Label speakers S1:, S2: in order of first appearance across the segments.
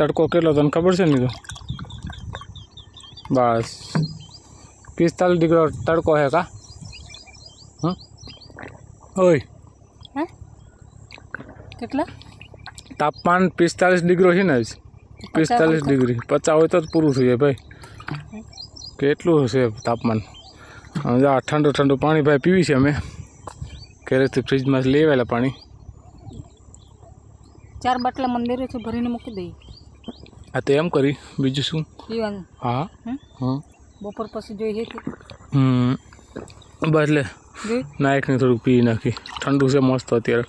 S1: तड़को के लो तो खबर से नहीं तो बस
S2: पिस्तालीस डिग्री
S1: तड़को है का ओए तापमान पिस्तालीस डिग्री ही ना अच्छा, पिस्तालीस डिग्री पचास हो तो पूरु थे भाई के तापमान जा ठंडू ठंडो पानी भाई पीवी से अमे घरे फ्रीज में लेवाला पानी
S2: चार बाटला मंदिर भरी ने मूक दई
S1: આ તો એમ કરી બીજું શું
S2: પીવાનું
S1: હા હા
S2: બપોર પછી જોઈએ
S1: હમ બસ લે નાયકને થોડુંક પી નાખી ઠંડુ છે મસ્ત અત્યારે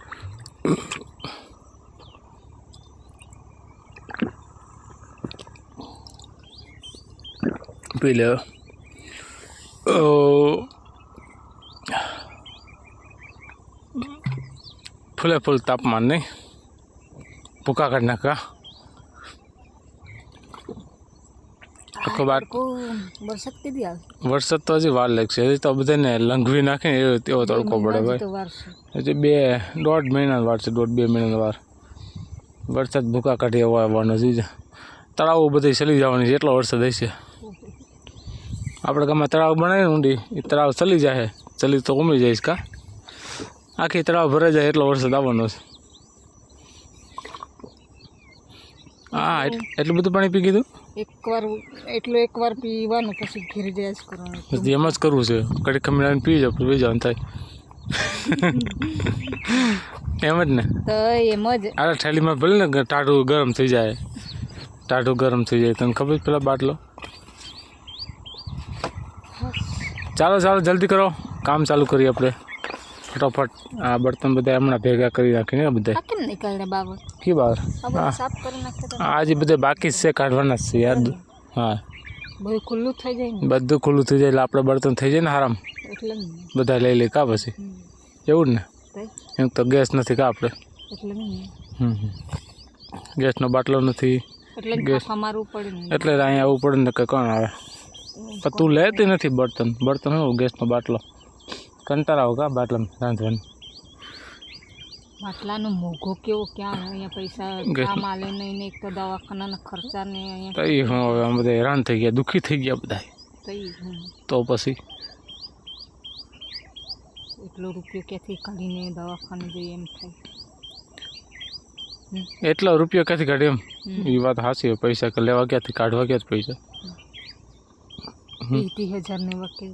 S1: પી લે ફૂલે ફૂલ તાપમાન નહીં ભૂકા કાઢ નાખા કતો બાર
S2: વરસક કે દિયા
S1: વરસત તો અજી વાર લખ છે તો બધે ને લંગવી નાખે તેવો થોડકો પડે ભાઈ
S2: તો વરસ છે
S1: અજી 2 ડોટ મહિનાલ વરસ ડોટ 2 મહિનાલ વરસ વરસત ભૂકા કઢિયા હોય બો નજીજા તરાવ બધે ચાલી જવાની કેટલો વર્ષ હશે આપડે ગામમાં તરાવ બનાય ન ઉંડી એ તરાવ ચાલી જાયે ચાલી તો ઉમી જાયે ઇસકા આખી તરાવ ભરે જાયે કેટલો વરસ આવણો છે આ એટલું બધું પાણી પી ગીધું
S2: એકવાર એટલું એકવાર પીવાનું પછી ઘેર જાય જ
S1: પછી એમ જ કરવું છે કડી ખમીડાને પી જાવ પછી જવાનું થાય એમ જ ને
S2: તો એમ જ
S1: અરે થેલીમાં ભલે ને ટાઢું ગરમ થઈ જાય ટાઢું ગરમ થઈ જાય તને ખબર પેલા બાટલો ચાલો ચાલો જલ્દી કરો કામ ચાલુ કરીએ આપણે ફટાફટ આ બર્તન બધા હમણાં ભેગા કરી નાખીને બધા
S2: કેમ નીકળે
S1: કી
S2: બાવર
S1: આજે બધા બાકી છે કાઢવાના છે યાર હા
S2: બધું ખુલ્લું થઈ જાય
S1: બધું ખુલ્લું થઈ જાય એટલે આપણે બર્તન થઈ જાય ને આરામ
S2: એટલે
S1: બધા લઈ લઈ કા પછી એવું ને એમ તો ગેસ નથી કા આપણે હમ ગેસનો બાટલો નથી ગેસ એટલે અહીંયા આવવું પડે ને કે કોણ આવે તું લેતી નથી બર્તન બર્તન હું ગેસનો બાટલો કંટાળા હોગા બાટલા રાંધવાનું
S2: બાટલાનો મોઘો કેવો ક્યાં અહીંયા પૈસા કામ આલે નહીં ને એક તો દવાખાનાના ખર્ચા ને અહીંયા
S1: તઈ હવે આમ બધા હેરાન થઈ ગયા દુઃખી થઈ ગયા બધા તો પછી
S2: એટલો રૂપિયો ક્યાંથી કાઢીને દવાખાને જઈએ એમ થાય
S1: એટલો રૂપિયો ક્યાંથી કાઢે એમ એ વાત સાચી પૈસા લેવા ક્યાંથી કાઢવા ક્યાંથી પૈસા
S2: એટી હજાર ને વકીલ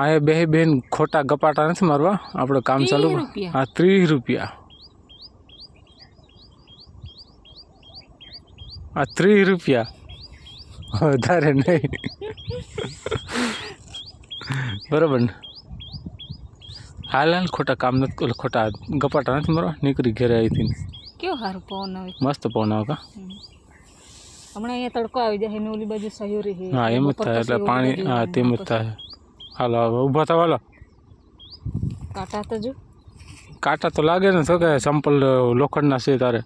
S1: આ બે બેન ખોટા ગપાટા નથી મારવા આપણે કામ ચાલુ હા ત્રીસ રૂપિયા આ ત્રીસ રૂપિયા વધારે નહીં બરાબર ને હાલ હાલ ખોટા કામ નથી ખોટા ગપાટા નથી મારવા નીકળી ઘરે અહીંથી
S2: કેવો સારું પવન આવે
S1: મસ્ત પવન આવે કા
S2: હમણાં અહીંયા તડકો આવી જાય ઓલી બાજુ સહયોરી
S1: હા એમ જ થાય એટલે પાણી હા તેમ જ થાય હાલો ઊભા થાવ હાલો
S2: કાંટા તો જો
S1: કાંટા તો લાગે ને તો કે સંપલ લોખંડના છે તારે